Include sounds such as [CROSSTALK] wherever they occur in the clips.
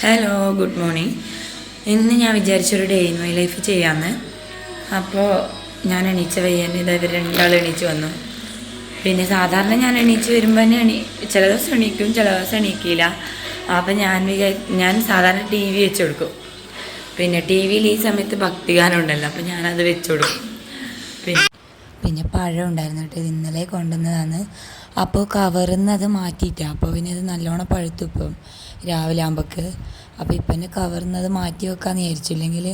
Hello good morning ഇന്ന് ഞാൻ വിചാരിച്ചൊരു ഡേ ഇൻ മൈ ലൈഫ് ചെയ്യാമെന്ന് അപ്പോൾ ഞാൻ എണീച്ച വയ്യന്നെ ഇത് ഇവർ രണ്ടാൾ എണീച്ച് വന്നു. പിന്നെ സാധാരണ ഞാൻ എണീച്ച് വരുമ്പോൾ തന്നെ എണീ ചില ദിവസം എണീക്കും ചില ദിവസം എണീക്കില്ല. അപ്പോൾ ഞാൻ വിചാരി ഞാൻ സാധാരണ ടി വി വെച്ച് കൊടുക്കും. പിന്നെ ടി വിയിൽ ഈ സമയത്ത് ഭക്തിഗാനം ഉണ്ടല്ലോ അപ്പോൾ ഞാനത് വെച്ച് കൊടുക്കും. പിന്നെ പഴം ഉണ്ടായിരുന്നു കേട്ടോ. ഇത് ഇന്നലെ കൊണ്ടുവന്നതാണ്. അപ്പോൾ കവറിന്ന് അത് മാറ്റിയിട്ടാണ് അപ്പോൾ പിന്നെ അത് നല്ലോണം പഴുത്തു ഇപ്പം രാവിലെ ആകുമ്പോൾക്ക് അപ്പോൾ ഇപ്പം തന്നെ കവറിന്ന് അത് മാറ്റി വെക്കാമെന്ന് വിചാരിച്ചു ഇല്ലെങ്കിൽ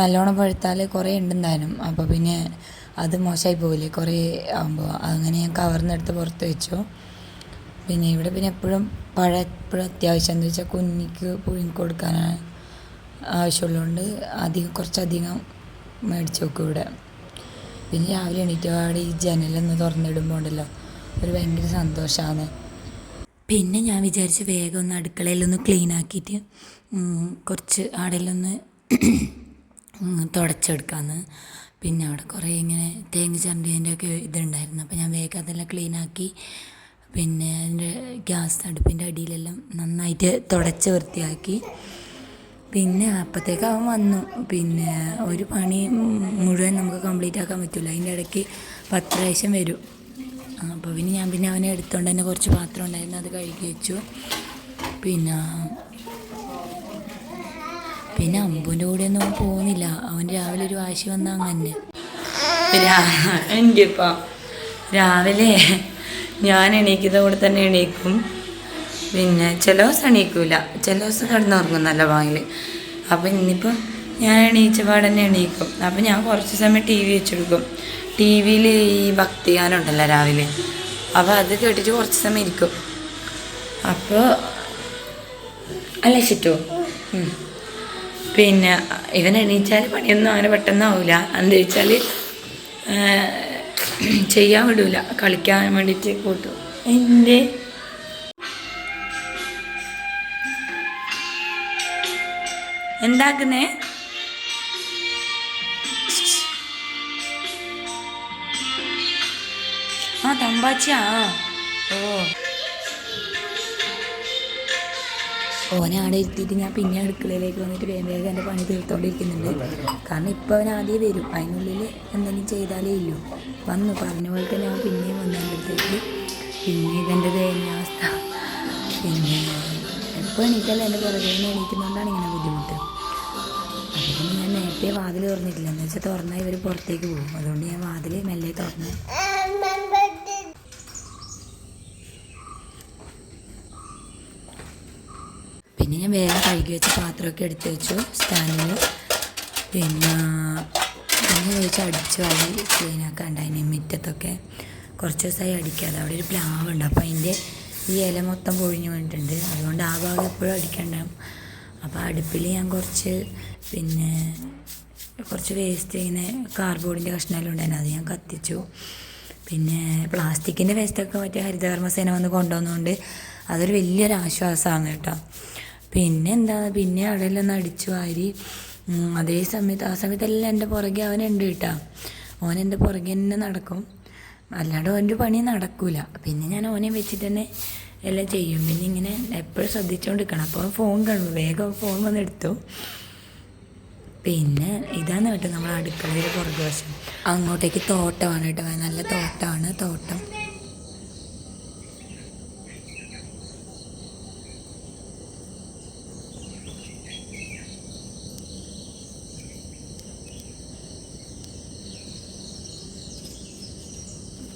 നല്ലോണം പഴുത്താൽ കുറേ ഉണ്ടെന്താനും അപ്പോൾ പിന്നെ അത് മോശമായി പോകില്ലേ കുറേ ആകുമ്പോൾ അങ്ങനെ ഞാൻ കവറിന്ന് എടുത്ത് പുറത്ത് വെച്ചു. പിന്നെ ഇവിടെ പിന്നെ എപ്പോഴും പഴം എപ്പോഴും അത്യാവശ്യം. എന്താ വെച്ചാൽ കുഞ്ഞിക്ക് പുഴുങ്ങി കൊടുക്കാനാണ് ആവശ്യമുള്ളതുകൊണ്ട് അധികം കുറച്ചധികം മേടിച്ചു വെക്കും ഇവിടെ. പിന്നെ രാവിലെ എണീറ്റപാട് ഈ ജനലൊന്ന് തുറന്നിടുമ്പോൾ ഉണ്ടല്ലോ ഒരു ഭയങ്കര സന്തോഷമാണ് പിന്നെ ഞാൻ വിചാരിച്ച് വേഗം ഒന്ന് അടുക്കളയിലൊന്ന് ക്ലീൻ ആക്കിയിട്ട് കുറച്ച് ആടെയിലൊന്ന് തുടച്ചെടുക്കാമെന്ന് പിന്നെ അവിടെ കുറേ ഇങ്ങനെ തേങ്ങ ചരണ്ടിയതിന്റെ ഒക്കെ ഇതുണ്ടായിരുന്നു. അപ്പോൾ ഞാൻ വേഗം അതെല്ലാം ക്ലീൻ ആക്കി പിന്നെ അതിന്റെ ഗ്യാസ് അടുപ്പിന്റെ അടിയിലെല്ലാം നന്നായിട്ട് തുടച്ച് വൃത്തിയാക്കി. പിന്നെ അപ്പോഴത്തേക്ക് അവൻ വന്നു. പിന്നെ ഒരു പണി മുഴുവൻ നമുക്ക് കംപ്ലീറ്റ് ആക്കാൻ പറ്റില്ല അതിന്റെ ഇടയ്ക്ക് പത്ത് പ്രാവശ്യം വരും. അപ്പോൾ പിന്നെ ഞാൻ പിന്നെ അവനെ എടുത്തോണ്ട് തന്നെ കുറച്ച് പാത്രം ഉണ്ടായിരുന്നു. അത് കഴുകി വെച്ചു. പിന്നെ പിന്നെ അമ്പുവിന്റെ കൂടെ ഒന്നും പോകുന്നില്ല. അവൻ രാവിലെ ഒരു വാശി വന്ന അങ്ങനെ. എനിക്കിപ്പോൾ രാവിലെ ഞാൻ എണീക്കുന്ന കൂടെ തന്നെ എണീക്കും. പിന്നെ ചില ദിവസം എണീക്കൂല. ചില ദിവസം കിടന്നുറങ്ങും നല്ല വാങ്ങിൽ അപ്പം ഇന്നിപ്പോൾ ഞാൻ എണീച്ച പാടന്നെ എണീക്കും. അപ്പം ഞാൻ കുറച്ച് സമയം ടി വി വെച്ചെടുക്കും. ടി വിയിൽ ഈ ഭക്തിഗാനം ഉണ്ടല്ലോ രാവിലെ. അപ്പോൾ അത് കേട്ടിട്ട് കുറച്ച് സമയം ഇരിക്കും. അപ്പോൾ അല്ല ചിറ്റോ? പിന്നെ ഇവൻ എണീച്ചാൽ പണിയൊന്നും അങ്ങനെ പെട്ടെന്നാവില്ല എന്താ വെച്ചാൽ ചെയ്യാൻ വിടൂല. കളിക്കാൻ വേണ്ടിയിട്ട് കൂട്ടും. എന്റെ എന്താക്കുന്നേ? ആ തമ്പാച്ചിയാ. ഓ. ഓനെ അവിടെ ഇരുത്തിയിട്ട് ഞാൻ പിന്നെ അടുക്കളയിലേക്ക് വന്നിട്ട് വേഗം വേഗം എന്റെ പണി തീർത്തോണ്ടിരിക്കുന്നുണ്ട്. കാരണം ഇപ്പോൾ അവൻ ആദ്യം വരും. അതിനുള്ളിൽ എന്തെങ്കിലും ചെയ്താലേ ഇല്ലൂ. വന്നു. പറഞ്ഞ പോലെ തന്നെ അവൻ പിന്നെയും വന്നു പിന്നെ ഇതെന്റെ ദയനീയാവസ്ഥ പിന്നെ എപ്പോൾ എണീറ്റല്ല എന്റെ പുറകെ? നിന്ന് എണീക്കുന്നതുകൊണ്ടാണ് ഇങ്ങനെ ബുദ്ധിമുട്ട്. അതുകൊണ്ട് ഞാൻ നേരത്തെ വാതിൽ തുറന്നിട്ടില്ല. എന്ന് വെച്ചാൽ തുറന്നാൽ ഇവർ പുറത്തേക്ക് പോകും. അതുകൊണ്ട് ഞാൻ വാതിൽ മെല്ലെ തുറന്നു. പിന്നെ ഞാൻ വേഗം കഴുകി വെച്ച പാത്രമൊക്കെ എടുത്ത് വെച്ചു. സ്റ്റാൻഡിൽ പിന്നെ പിന്നെ ചോദിച്ചാൽ അടിച്ചു വാരി ക്ലീനാക്കാൻ ഉണ്ടായിന് മുറ്റത്തൊക്കെ കുറച്ച് ദിവസമായി അടിക്കാതെ. അവിടെ ഒരു പ്ലാവുണ്ട്. അപ്പോൾ അതിന്റെ ഈ ഇല മൊത്തം പൊഴിഞ്ഞു വീണിട്ടുണ്ട് അതുകൊണ്ട് ആ ഭാഗം എപ്പോഴും അടിക്കണ്ടാവും. അപ്പോൾ അടുപ്പിൽ ഞാൻ കുറച്ച് പിന്നെ കുറച്ച് വേസ്റ്റ് ഇങ്ങനെ കാർഡ്ബോർഡിന്റെ കഷ്ണമെല്ലാം ഉണ്ടായിരുന്നു. അത് ഞാൻ കത്തിച്ചു. പിന്നെ പ്ലാസ്റ്റിക്കിന്റെ വേസ്റ്റൊക്കെ മറ്റേ ഹരിതകർമ്മസേന വന്ന് കൊണ്ടുവന്നുകൊണ്ട് അതൊരു വലിയൊരു ആശ്വാസമാണ് കേട്ടോ. പിന്നെ എന്താ പിന്നെ അവിടെയെല്ലാം ഒന്ന് അടിച്ചു വാരി. അതേ സമയത്ത് ആ സമയത്തെല്ലാം എന്റെ പുറകെ അവനുണ്ട് കേട്ടോ. ഓൻ എന്റെ പുറകെ തന്നെ നടക്കും. അല്ലാണ്ട് ഓന്റെ പണി നടക്കൂല. പിന്നെ ഞാൻ ഓനെ വെച്ചിട്ട് തന്നെ എല്ലാം ചെയ്യും. പിന്നെ ഇങ്ങനെ എപ്പോഴും ശ്രദ്ധിച്ചുകൊണ്ടിരിക്കണം അപ്പോൾ ഫോൺ കാണും വേഗം ഫോൺ വന്ന് എടുത്തു. പിന്നെ ഇതാണ് കേട്ടോ നമ്മൾ അടുക്കളയിൽ പുറകു വശം. അങ്ങോട്ടേക്ക് തോട്ടമാണ് കേട്ടോ. നല്ല തോട്ടമാണ് തോട്ടം.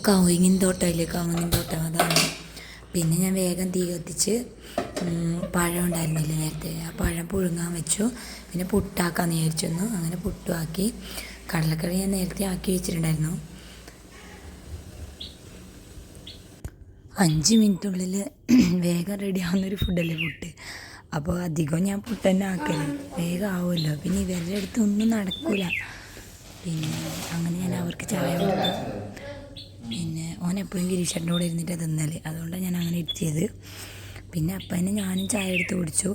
കവുങ്ങിൻ തോട്ടമില്ലേ കവുങ്ങിൻ തോട്ടം അതാണ്. പിന്നെ ഞാൻ വേഗം തീ കത്തിച്ച് പഴം ഉണ്ടായിരുന്നില്ല നേരത്തെ ആ പഴം പുഴുങ്ങാൻ വെച്ചു. പിന്നെ പുട്ടാക്കാന്ന് വിചാരിച്ചു അങ്ങനെ പുട്ടുമാക്കി കടലക്കറി ഞാൻ നേരത്തെ ആക്കി വെച്ചിട്ടുണ്ടായിരുന്നു. അഞ്ച് മിനിറ്റുള്ളിൽ [CLEARS THROAT] വേഗം റെഡി ആവുന്നൊരു ഫുഡല്ലേ പുട്ട്? അപ്പോൾ അധികം ഞാൻ പുട്ട് തന്നെ ആക്കൽ. വേഗം ആവുമല്ലോ. പിന്നെ ഇവരുടെ അടുത്ത് ഒന്നും നടക്കില്ല പിന്നെ അങ്ങനെ ഞാൻ അവർക്ക് ചായ കൊടുത്തു. പിന്നെ ഓൻ എപ്പോഴും ഗിരീഷേട്ടന്റെ കൂടെ ഇരുന്നിട്ട് തിന്നൽ. അതുകൊണ്ടാണ് ഞാൻ അങ്ങനെ ഇരുത്തിയത്. പിന്നെ അപ്പം തന്നെ ഞാനും ചായ എടുത്ത് കുടിച്ചു.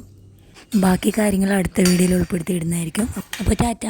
ബാക്കി കാര്യങ്ങൾ അടുത്ത വീഡിയോയിൽ ഉൾപ്പെടുത്തി ഇടുന്നതായിരിക്കും അപ്പോൾ ടാറ്റ.